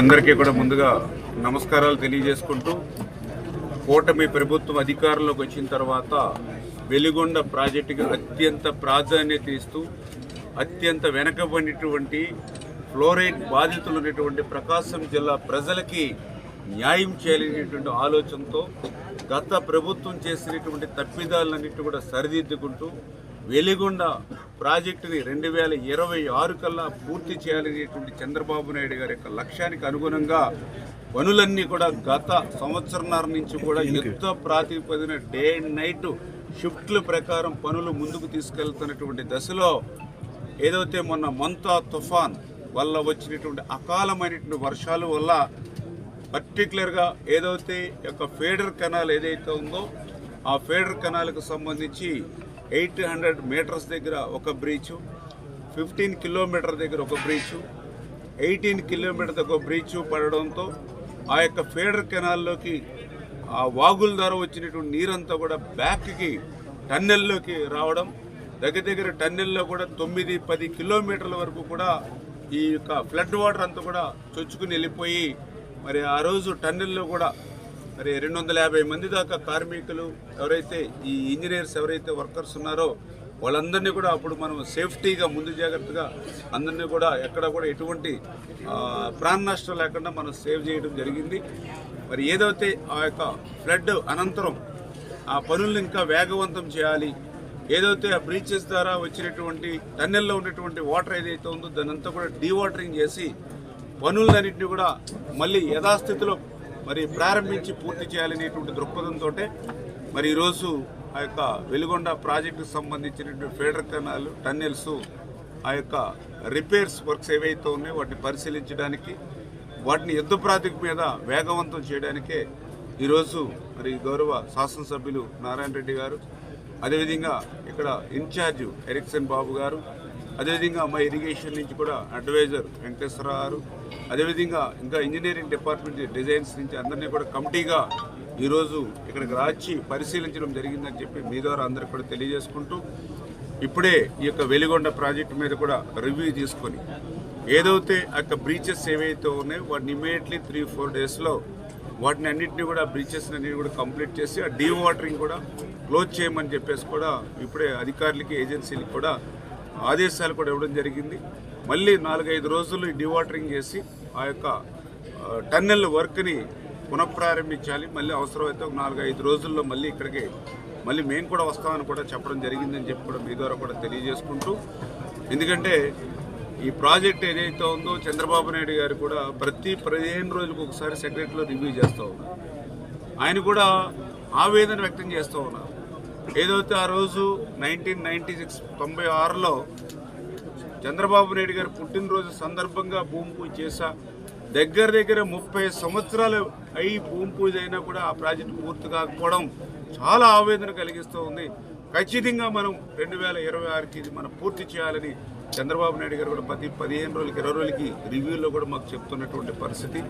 అందరికీ కూడా ముందుగా నమస్కారాలు తెలియజేసుకుంటూ కూటమి ప్రభుత్వం అధికారంలోకి వచ్చిన తర్వాత వెలిగొండ ప్రాజెక్టుకి అత్యంత ప్రాధాన్యత ఇస్తూ అత్యంత వెనకబడినటువంటి ఫ్లోరైడ్ బాధితులు ఉన్నటువంటి ప్రకాశం జిల్లా ప్రజలకి న్యాయం చేయాలనేటువంటి ఆలోచనతో గత ప్రభుత్వం చేసినటువంటి తప్పిదాలన్నింటినీ కూడా సరిదిద్దుకుంటూ వెలిగొండ ప్రాజెక్టుని రెండు వేల ఇరవై ఆరు కల్లా పూర్తి చేయాలనేటువంటి చంద్రబాబు నాయుడు గారి యొక్క లక్ష్యానికి అనుగుణంగా పనులన్నీ కూడా గత సంవత్సరంన్నర నుంచి కూడా యుద్ధ ప్రాతిపదిన డే అండ్ నైట్ షిఫ్ట్ల ప్రకారం పనులు ముందుకు తీసుకెళ్తున్నటువంటి దశలో ఏదైతే మొన్న మంతా తుఫాన్ వల్ల వచ్చినటువంటి అకాలమైనటువంటి వర్షాల వల్ల పర్టికులర్గా ఏదైతే యొక్క ఫేడర్ కెనాల్ ఏదైతే ఉందో ఆ ఫేడర్ కెనాల్కి సంబంధించి ఎయిట్ హండ్రెడ్ మీటర్స్ దగ్గర ఒక బ్రీచు ఫిఫ్టీన్ కిలోమీటర్ దగ్గర ఒక బ్రీచు ఎయిటీన్ కిలోమీటర్ దగ్గర ఒక బ్రీచ్ పడడంతో ఆ యొక్క ఫేడర్ కెనాల్లోకి ఆ వాగుల ద్వారా వచ్చినటువంటి నీరంతా కూడా బ్యాక్కి టన్నెల్లోకి రావడం దగ్గర దగ్గర టన్నెల్లో కూడా తొమ్మిది పది కిలోమీటర్ల వరకు కూడా ఈ యొక్క ఫ్లడ్ వాటర్ అంతా కూడా చొచ్చుకుని వెళ్ళిపోయి మరి ఆ రోజు టన్నెల్లో కూడా మరి రెండు వందల యాభై మంది దాకా కార్మికులు ఎవరైతే ఈ ఇంజనీర్స్ ఎవరైతే వర్కర్స్ ఉన్నారో వాళ్ళందరినీ కూడా అప్పుడు మనం సేఫ్టీగా ముందు జాగ్రత్తగా అందరినీ కూడా ఎక్కడ కూడా ఎటువంటి ప్రాణ నష్టం లేకుండా మనం సేవ్ చేయడం జరిగింది. మరి ఏదైతే ఆ యొక్క ఫ్లడ్ అనంతరం ఆ పనులను ఇంకా వేగవంతం చేయాలి ఏదైతే ఆ బ్రీచెస్ ద్వారా వచ్చినటువంటి టన్నెల్లో ఉన్నటువంటి వాటర్ ఏదైతే ఉందో దాని అంతా కూడా డీవాటరింగ్ చేసి పనులన్నింటినీ కూడా మళ్ళీ యథాస్థితిలో మరి ప్రారంభించి పూర్తి చేయాలనేటువంటి దృక్పథంతో మరి ఈరోజు ఆ యొక్క వెలుగొండ ప్రాజెక్టుకు సంబంధించినటువంటి ఫేడర్ కెనాల్ టన్నెల్స్ ఆ యొక్క రిపేర్స్ వర్క్స్ ఏవైతే ఉన్నాయో వాటిని పరిశీలించడానికి వాటిని యుద్ధ ప్రాతిక మీద వేగవంతం చేయడానికే ఈరోజు మరి గౌరవ శాసనసభ్యులు నారాయణ రెడ్డి గారు అదేవిధంగా ఇక్కడ ఇన్ఛార్జ్ ఎరిక్సన్ బాబు గారు అదేవిధంగా మా ఇరిగేషన్ నుంచి కూడా అడ్వైజర్ వెంకటేశ్వర గారు అదేవిధంగా ఇంకా ఇంజనీరింగ్ డిపార్ట్మెంట్ డిజైన్స్ నుంచి అందరినీ కూడా కమిటీగా ఈరోజు ఇక్కడికి రాచి పరిశీలించడం జరిగిందని చెప్పి మీ ద్వారా అందరికి కూడా తెలియజేసుకుంటూ ఇప్పుడే ఈ యొక్క వెలిగొండ ప్రాజెక్టు మీద కూడా రివ్యూ తీసుకొని ఏదైతే ఆ యొక్క బ్రీచెస్ ఏవైతే ఉన్నాయో వాటిని ఇమీడియట్లీ త్రీ ఫోర్ డేస్లో వాటిని అన్నింటినీ కూడా బ్రీచెస్ అన్నింటినీ కూడా కంప్లీట్ చేసి ఆ డీ వాటరింగ్ కూడా క్లోజ్ చేయమని చెప్పేసి కూడా ఇప్పుడే అధికారులకి ఏజెన్సీలకు కూడా ఆదేశాలు కూడా ఇవ్వడం జరిగింది. మళ్ళీ నాలుగైదు రోజులు డివాటరింగ్ చేసి ఆ యొక్క టన్నెల్ వర్క్ని పునఃప్రారంభించాలి. మళ్ళీ అవసరమైతే ఒక నాలుగు ఐదు రోజుల్లో మళ్ళీ ఇక్కడికి మళ్ళీ మేము కూడా వస్తామని కూడా చెప్పడం జరిగిందని చెప్పి కూడా మీ ద్వారా కూడా తెలియజేసుకుంటూ ఎందుకంటే ఈ ప్రాజెక్ట్ ఏదైతే ఉందో చంద్రబాబు నాయుడు గారు కూడా ప్రతి పదిహేను రోజులకు ఒకసారి సెక్రటరీలో రివ్యూ చేస్తూ ఉన్నారు. ఆయన కూడా ఆవేదన వ్యక్తం చేస్తూ ఉన్నారు. ఏదైతే ఆ రోజు నైన్టీన్ నైన్టీ సిక్స్ తొంభై ఆరులో చంద్రబాబు నాయుడు గారు పుట్టినరోజు సందర్భంగా భూమి పూజ చేశా దగ్గర దగ్గర ముప్పై సంవత్సరాలు అయి భూమి పూజ అయినా కూడా ఆ ప్రాజెక్టు పూర్తి కాకపోవడం చాలా ఆవేదన కలిగిస్తూ ఉంది. ఖచ్చితంగా మనం రెండు వేల ఇరవై ఆరుకి ఇది మనం పూర్తి చేయాలని చంద్రబాబు నాయుడు గారు కూడా ప్రతి పదిహేను రోజులకి ఇరవై రోజులకి రివ్యూలో కూడా మాకు చెప్తున్నటువంటి పరిస్థితి.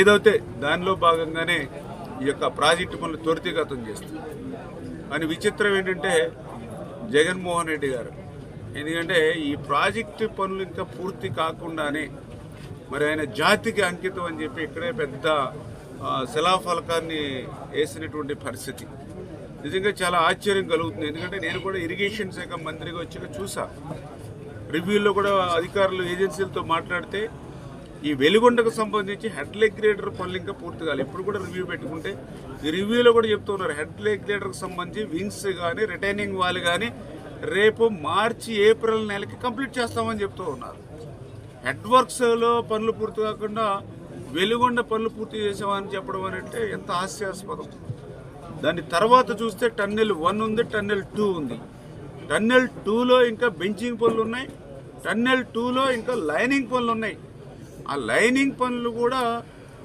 ఏదైతే దానిలో భాగంగానే ఈ యొక్క ప్రాజెక్టు పనులు త్వరితగతం చేస్తుంది కానీ విచిత్రం ఏంటంటే జగన్మోహన్ రెడ్డి గారు. ఎందుకంటే ఈ ప్రాజెక్టు పనులు ఇంకా పూర్తి కాకుండానే మరి ఆయన జాతికి అంకితం అని చెప్పి ఇక్కడే పెద్ద శిలాఫలకాన్ని వేసినటువంటి పరిస్థితి. నిజంగా చాలా ఆశ్చర్యం కలుగుతుంది. ఎందుకంటే నేను కూడా ఇరిగేషన్ శాఖ మంత్రిగా వచ్చాక చూసా. రివ్యూలో కూడా అధికారులు ఏజెన్సీలతో మాట్లాడితే ఈ వెలుగొండకు సంబంధించి హెడ్ లెగ్రేటర్ పనులు ఇంకా పూర్తి కాలేదు. ఇప్పుడు కూడా రివ్యూ పెట్టుకుంటే ఈ రివ్యూలో కూడా చెప్తున్నారు హెడ్ లెగ్రేటర్కి సంబంధించి వింగ్స్ కానీ రిటైనింగ్ వాల్ కానీ రేపు మార్చి ఏప్రిల్ నెలకి కంప్లీట్ చేస్తామని చెప్తూ ఉన్నారు. హెడ్ వర్క్స్లో పనులు పూర్తి కాకుండా వెలుగొండ పనులు పూర్తి చేసామని చెప్పడం అని అంటే ఎంత హాస్యాస్పదం. దాని తర్వాత చూస్తే టన్నెల్ వన్ ఉంది టన్నెల్ టూ ఉంది. టన్నెల్ టూలో ఇంకా బెంచింగ్ పనులు ఉన్నాయి టన్నెల్ టూలో ఇంకా లైనింగ్ పనులు ఉన్నాయి. ఆ లైనింగ్ పనులు కూడా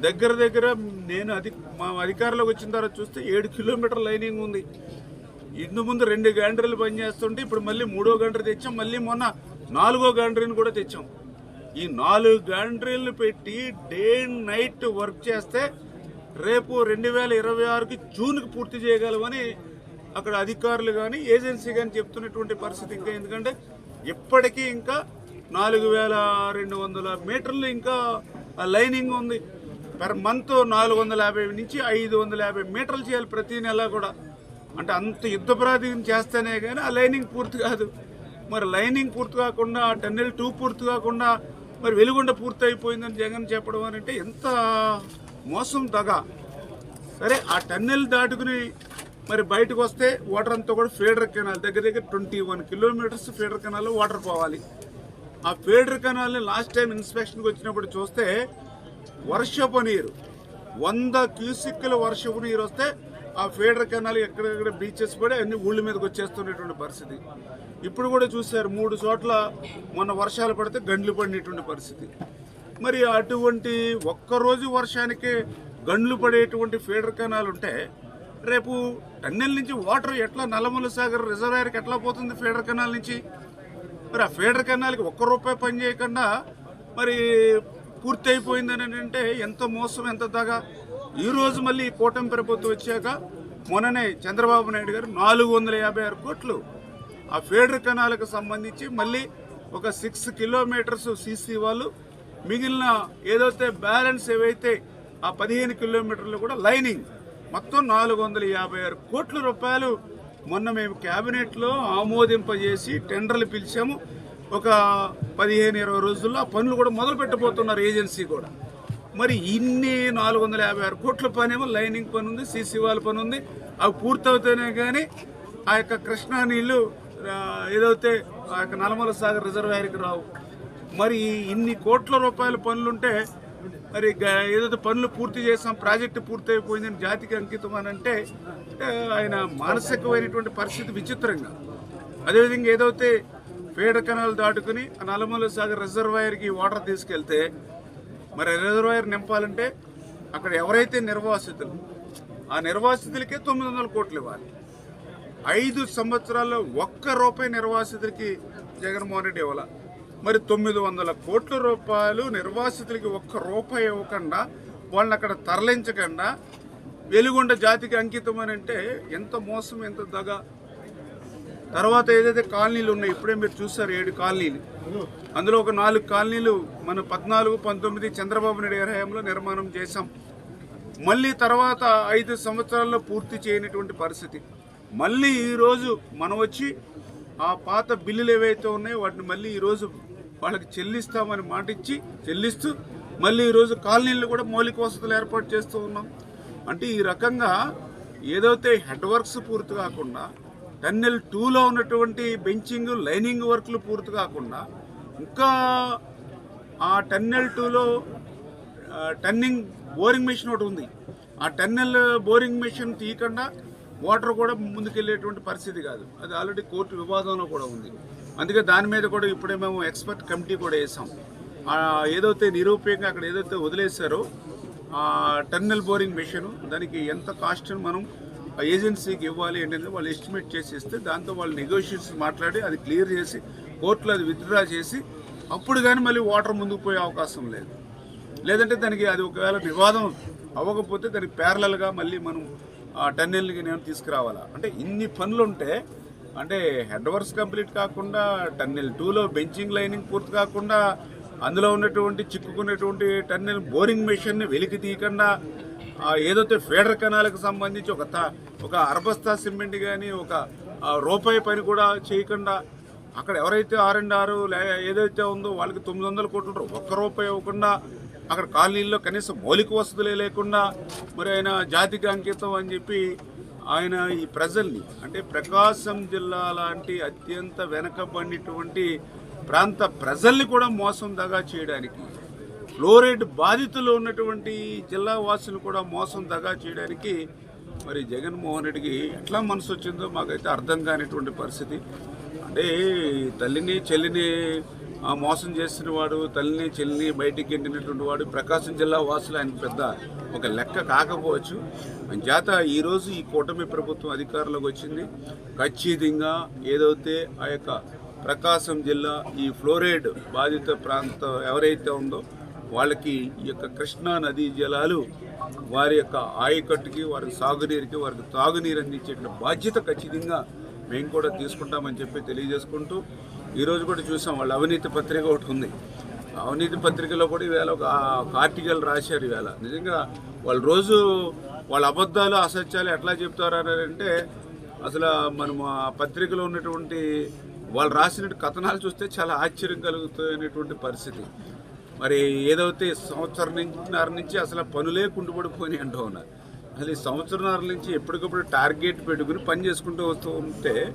దగ్గర దగ్గర నేను అధి మా అధికారంలోకి వచ్చిన తర్వాత చూస్తే ఏడు కిలోమీటర్ లైనింగ్ ఉంది. ఇందు ముందు రెండు గంటలు పనిచేస్తుంటే ఇప్పుడు మళ్ళీ మూడో గంట తెచ్చాం మళ్ళీ మొన్న నాలుగో గంటని కూడా తెచ్చాం. ఈ నాలుగు గంటలు పెట్టి డే నైట్ వర్క్ చేస్తే రేపు రెండు వేల ఇరవై ఆరుకి జూన్కి పూర్తి చేయగలమని అక్కడ అధికారులు కానీ ఏజెన్సీ కానీ చెప్తున్నటువంటి పరిస్థితి ఇంకా ఎందుకంటే ఇప్పటికీ ఇంకా నాలుగు వేల రెండు వందల మీటర్లు ఇంకా ఆ లైనింగ్ ఉంది. పర్ మంత్ నాలుగు వందల యాభై నుంచి ఐదు వందల యాభై మీటర్లు చేయాలి ప్రతి నెల కూడా. అంటే అంత యుద్ధ ప్రాతినిధ్యం చేస్తేనే కానీ ఆ లైనింగ్ పూర్తి కాదు. మరి లైనింగ్ పూర్తి కాకుండా టన్నెల్ టూ పూర్తి కాకుండా మరి వెలుగొండ పూర్తి అయిపోయిందని జగన్ చెప్పడం అని అంటే ఎంత మోసం తగ సరే ఆ టన్నెల్ దాటుకుని మరి బయటకు వస్తే వాటర్ అంతా కూడా ఫీడర్ కెనాల్ దగ్గర దగ్గర ట్వంటీ వన్ కిలోమీటర్స్ ఫీడర్ కెనాల్లో వాటర్ పోవాలి. ఆ ఫీడర్ కెనాల్ని లాస్ట్ టైం ఇన్స్పెక్షన్కి వచ్చినప్పుడు చూస్తే వర్షపు నీరు వంద క్యూసిక్ల వర్షపు నీరు వస్తే ఆ ఫీడర్ కెనాల్ ఎక్కడెక్కడ బీచెస్ పడి అన్ని ఊళ్ళ మీదకి వచ్చేస్తున్నటువంటి పరిస్థితి. ఇప్పుడు కూడా చూశారు మూడు చోట్ల మొన్న వర్షాలు పడితే గండ్లు పడినటువంటి పరిస్థితి. మరి అటువంటి ఒక్కరోజు వర్షానికి గండ్లు పడేటువంటి ఫీడర్ కెనాల్ ఉంటే రేపు టన్నెల్ నుంచి వాటర్ ఎట్లా నల్లమల సాగర్ రిజర్వాయర్కి ఎట్లా పోతుంది ఫీడర్ కెనాల్ నుంచి? మరి ఆ ఫీడర్ కెనాల్కి ఒక్క రూపాయి పని చేయకుండా మరి పూర్తి అయిపోయిందని అంటే ఎంత మోసం ఎంత దగా. ఈరోజు మళ్ళీ ఈ కూటమి ప్రభుత్వం వచ్చాక మొన్ననే చంద్రబాబు నాయుడు గారు నాలుగు వందల యాభై ఆరు కోట్లు ఆ ఫీడర్ కెనాల్కి సంబంధించి మళ్ళీ ఒక సిక్స్ కిలోమీటర్స్ సీసీ వాళ్ళు మిగిలిన ఏదైతే బ్యాలెన్స్ ఏవైతే ఆ పదిహేను కిలోమీటర్లు కూడా లైనింగ్ మొత్తం నాలుగు వందల యాభై ఆరు కోట్ల రూపాయలు మొన్న మేము క్యాబినెట్లో ఆమోదింపజేసి టెండర్లు పిలిచాము. ఒక పదిహేను ఇరవై రోజుల్లో ఆ పనులు కూడా మొదలు పెట్టబోతున్నారు ఏజెన్సీ కూడా. మరి ఇన్ని నాలుగు వందల యాభై ఆరు కోట్ల పని ఏమో లైనింగ్ పని ఉంది సీసీ వాళ్ళ పని ఉంది. అవి పూర్తవుతేనే కానీ ఆ యొక్క కృష్ణా నీళ్ళు ఏదైతే ఆ యొక్క నలమల సాగర్ రిజర్వాయర్కి రావు. మరి ఇన్ని కోట్ల రూపాయల పనులుంటే మరి గ- ఏదైతే పనులు పూర్తి చేసాం ప్రాజెక్టు పూర్తి అయిపోయిందని జాతికి అంకితం అని అంటే ఆయన మానసికమైనటువంటి పరిస్థితి విచిత్రంగా. అదేవిధంగా ఏదైతే పేడ కెనాల్ దాటుకుని ఆ నల్లమల సాగర్ రిజర్వాయర్కి వాటర్ తీసుకెళ్తే మరి రిజర్వాయర్ నింపాలంటే అక్కడ ఎవరైతే నిర్వాసితులు ఆ నిర్వాసితులకే తొమ్మిది వందల కోట్లు ఇవ్వాలి. ఐదు సంవత్సరాల్లో ఒక్క రూపాయి నిర్వాసితులకి జగన్మోహన్ రెడ్డి ఇవ్వాలి? మరి తొమ్మిది వందల కోట్ల రూపాయలు నిర్వాసితులకి ఒక్క రూపాయి ఇవ్వకుండా వాళ్ళని అక్కడ తరలించకుండా వెలుగొండ జాతికి అంకితం అని అంటే ఎంత మోసం ఎంత దగ. తర్వాత ఏదైతే కాలనీలు ఉన్నాయి ఇప్పుడే మీరు చూస్తారు ఏడు కాలనీలు. అందులో ఒక నాలుగు కాలనీలు మన పద్నాలుగు పంతొమ్మిది చంద్రబాబు నాయుడు గారి హయాంలో నిర్మాణం చేశాం. మళ్ళీ తర్వాత ఐదు సంవత్సరాల్లో పూర్తి చేయనటువంటి పరిస్థితి. మళ్ళీ ఈరోజు మనం వచ్చి ఆ పాత బిల్లులు ఏవైతే ఉన్నాయో వాటిని మళ్ళీ ఈరోజు వాళ్ళకి చెల్లిస్తామని మాటిచ్చి చెల్లిస్తూ మళ్ళీ ఈరోజు కాలనీలు కూడా మౌలిక వసతులు ఏర్పాటు చేస్తూ ఉన్నాం. అంటే ఈ రకంగా ఏదైతే హెడ్ వర్క్స్ పూర్తి కాకుండా టన్నెల్ టూలో ఉన్నటువంటి బెంచింగ్ లైనింగ్ వర్క్లు పూర్తి కాకుండా ఇంకా ఆ టన్నెల్ టూలో టన్నింగ్ బోరింగ్ మెషిన్ ఒకటి ఉంది. ఆ టన్నెల్ బోరింగ్ మెషిన్ తీయకుండా వాటర్ కూడా ముందుకెళ్ళేటువంటి పరిస్థితి కాదు. అది ఆల్రెడీ కోర్టు వివాదంలో కూడా ఉంది. అందుకే దాని మీద కూడా ఇప్పుడే మేము ఎక్స్పర్ట్ కమిటీ కూడా వేసాం. ఏదైతే నిరూపయంగా అక్కడ ఏదైతే వదిలేశారో టర్నల్ బోరింగ్ మిషన్ దానికి ఎంత కాస్ట్ మనం ఏజెన్సీకి ఇవ్వాలి ఏంటంటే వాళ్ళు ఎస్టిమేట్ చేసి ఇస్తే దాంతో వాళ్ళు నెగోషియేషన్స్ మాట్లాడి అది క్లియర్ చేసి కోర్టులో అది విత్డ్రా చేసి అప్పుడు కానీ మళ్ళీ వాటర్ ముందుకు పోయే అవకాశం లేదు. లేదంటే దానికి అది ఒకవేళ వివాదం అవ్వకపోతే దానికి ప్యారలల్గా మళ్ళీ మనం టన్నెల్కి నేను తీసుకురావాలా? అంటే ఇన్ని పనులు ఉంటే అంటే హెడ్ వర్క్స్ కంప్లీట్ కాకుండా టన్నెల్ టూలో బెంచింగ్ లైనింగ్ పూర్తి కాకుండా అందులో ఉన్నటువంటి చిక్కుకున్నటువంటి టన్నెల్ బోరింగ్ మెషిన్ని వెలికి తీయకుండా ఏదైతే ఫేడర్ కణాలకు సంబంధించి ఒక ఒక అరబస్తా సిమెంట్ కానీ ఒక రూపాయి పని కూడా చేయకుండా అక్కడ ఎవరైతే ఆర్ అండ్ లే ఏదైతే ఉందో వాళ్ళకి తొమ్మిది వందలు కోట్లు ఒక్క రూపాయి ఇవ్వకుండా అక్కడ కాలనీల్లో కనీసం మౌలిక వసతులే లేకుండా మరి ఆయన జాతికి అంకితం అని చెప్పి ఆయన ఈ ప్రజల్ని అంటే ప్రకాశం జిల్లా లాంటి అత్యంత వెనకబడినటువంటి ప్రాంత ప్రజల్ని కూడా మోసం దగా చేయడానికి ఫ్లోరైడ్ బాధితులు ఉన్నటువంటి జిల్లా వాసులు కూడా మోసం దగా చేయడానికి మరి జగన్మోహన్ రెడ్డికి ఎట్లా మనసు వచ్చిందో మాకైతే అర్థం కానిటువంటి పరిస్థితి. అంటే తల్లిని చెల్లిని మోసం చేసిన వాడు తల్లిని చెల్లిని బయటికి వెళ్ళినటువంటి వాడు ప్రకాశం జిల్లా వాసులు ఆయన పెద్ద ఒక లెక్క కాకపోవచ్చు. చేత ఈరోజు ఈ కూటమి ప్రభుత్వం అధికారంలోకి వచ్చింది. ఖచ్చితంగా ఏదైతే ఆ యొక్క ప్రకాశం జిల్లా ఈ ఫ్లోరైడ్ బాధిత ప్రాంతం ఎవరైతే ఉందో వాళ్ళకి ఈ యొక్క కృష్ణా నదీ జలాలు వారి యొక్క ఆయకట్టుకి వారికి సాగునీరుకి వారికి తాగునీరు అందించే బాధ్యత ఖచ్చితంగా మేము కూడా తీసుకుంటామని చెప్పి తెలియజేసుకుంటూ ఈరోజు కూడా చూసాం వాళ్ళు అవినీతి పత్రిక ఒకటి ఉంది. అవినీతి పత్రికలో కూడా ఈవేళ ఒక ఆర్టికల్ రాశారు ఈవేళ. నిజంగా వాళ్ళు రోజు వాళ్ళ అబద్ధాలు అసత్యాలు ఎట్లా చెప్తారు అని అంటే అసలు మనం ఆ పత్రికలో ఉన్నటువంటి వాళ్ళు రాసిన కథనాలు చూస్తే చాలా ఆశ్చర్యం కలుగుతున్నటువంటి పరిస్థితి. మరి ఏదైతే సంవత్సరం నుంచి నుంచి అసలు పనులే కుంటుపడిపోయినాయి అంటూ ఉన్నారు. అసలు ఈ సంవత్సరంన్నర నుంచి ఎప్పటికప్పుడు టార్గెట్ పెట్టుకుని పని చేసుకుంటూ వస్తూ ఉంటే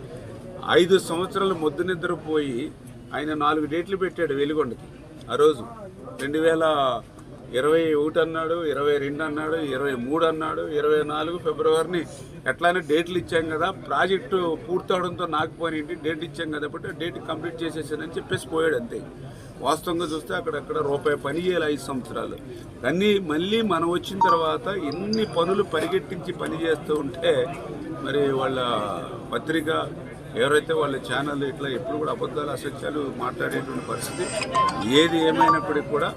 ఐదు సంవత్సరాలు మొద్దు నిద్రపోయి ఆయన నాలుగు డేట్లు పెట్టాడు వెలుగొండకి. ఆ రోజు రెండు వేల ఇరవై ఒకటి అన్నాడు ఇరవై రెండు అన్నాడు ఇరవై మూడు అన్నాడు ఇరవై నాలుగు ఫిబ్రవరిని ఎట్లానే డేట్లు ఇచ్చాం కదా ప్రాజెక్టు పూర్తవడంతో నాకు పోయినట్టు డేట్ ఇచ్చాం కదా కాబట్టి డేట్ కంప్లీట్ చేసేసానని చెప్పేసి పోయాడు అంతే. వాస్తవంగా చూస్తే అక్కడక్కడ రూపాయి పని చేయాలి ఐదు సంవత్సరాలు. అన్నీ మళ్ళీ మనం వచ్చిన తర్వాత ఎన్ని పనులు పరిగెట్టించి పని చేస్తూ ఉంటే మరి వాళ్ళ పత్రిక ఎవరైతే వాళ్ళ ఛానల్ ఇట్లా ఎప్పుడు కూడా అబద్ధాలు అసత్యాలు మాట్లాడేటువంటి పరిస్థితి ఏది ఏమైనప్పటికీ కూడా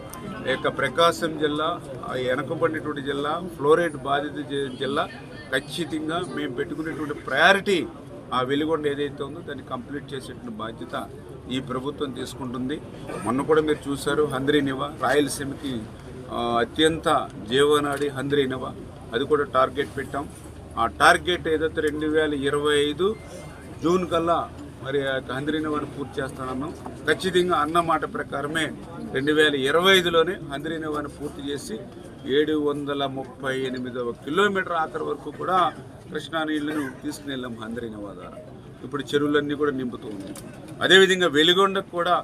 ఈ యొక్క ప్రకాశం జిల్లా వెనకబడినటువంటి జిల్లా ఫ్లోరైడ్ బాధిత జిల్లా ఖచ్చితంగా మేము పెట్టుకునేటువంటి ప్రయారిటీ ఆ వెలుగొండ ఏదైతే ఉందో దాన్ని కంప్లీట్ చేసేటువంటి బాధ్యత ఈ ప్రభుత్వం తీసుకుంటుంది. మొన్న కూడా మీరు చూశారు హంద్రీనివ రాయలసీమకి అత్యంత జీవనాడి హంద్రీనివ అది కూడా టార్గెట్ పెట్టాం. ఆ టార్గెట్ ఏదైతే రెండు వేల ఇరవై ఐదు జూన్ కల్లా మరి హందిరిని యొక్క పూర్తి చేస్తానన్నాం ఖచ్చితంగా అన్న మాట ప్రకారమే రెండు వేల ఇరవై ఐదులోనే హంద్రీనివాన్ని పూర్తి చేసి ఏడు వందల ముప్పై ఎనిమిదవ కిలోమీటర్ ఆఖరి వరకు కూడా కృష్ణా నీళ్ళను తీసుకుని వెళ్ళాం ద్వారా. ఇప్పుడు చెరువులన్నీ కూడా నింపుతూ ఉంది. అదేవిధంగా వెలిగొండకు కూడా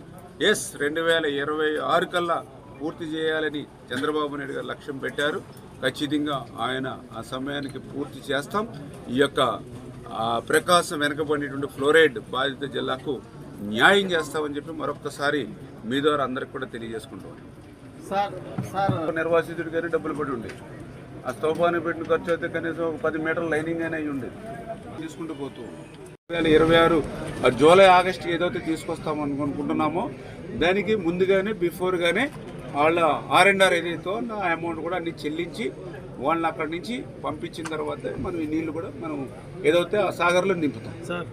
ఎస్ రెండు వేల ఇరవై ఆరు కల్లా పూర్తి చేయాలని చంద్రబాబు నాయుడు గారు లక్ష్యం పెట్టారు. ఖచ్చితంగా ఆయన ఆ సమయానికి పూర్తి చేస్తాం. ఈ యొక్క ప్రకాశం వెనకబడినటువంటి ఫ్లోరైడ్ బాధిత జిల్లాకు న్యాయం చేస్తామని చెప్పి మరొక్కసారి మీ ద్వారా అందరికి కూడా తెలియజేసుకుంటాం సార్ సార్. నిర్వాసితుడికి కానీ డబ్బులు పడి ఉండేది ఆ స్తోపాన్ని పెట్టిన ఖర్చు అయితే కనీసం ఒక పది మీటర్ల లైనింగ్ అయినా అయి ఉండేది తీసుకుంటూ పోతూ రెండు వేల ఇరవై ఆరు ఆ జూలై ఆగస్ట్ ఏదైతే తీసుకొస్తాం అనుకుంటున్నామో దానికి ముందుగానే బిఫోర్గానే వాళ్ళ ఆర్ అండ్ ఆర్ ఏదైతే ఆ అమౌంట్ కూడా అన్ని చెల్లించి వాళ్ళని అక్కడి నుంచి పంపించిన తర్వాత మనం ఈ నీళ్ళు కూడా మనం ఏదైతే ఆ సాగర్లో నింపుతాం. సార్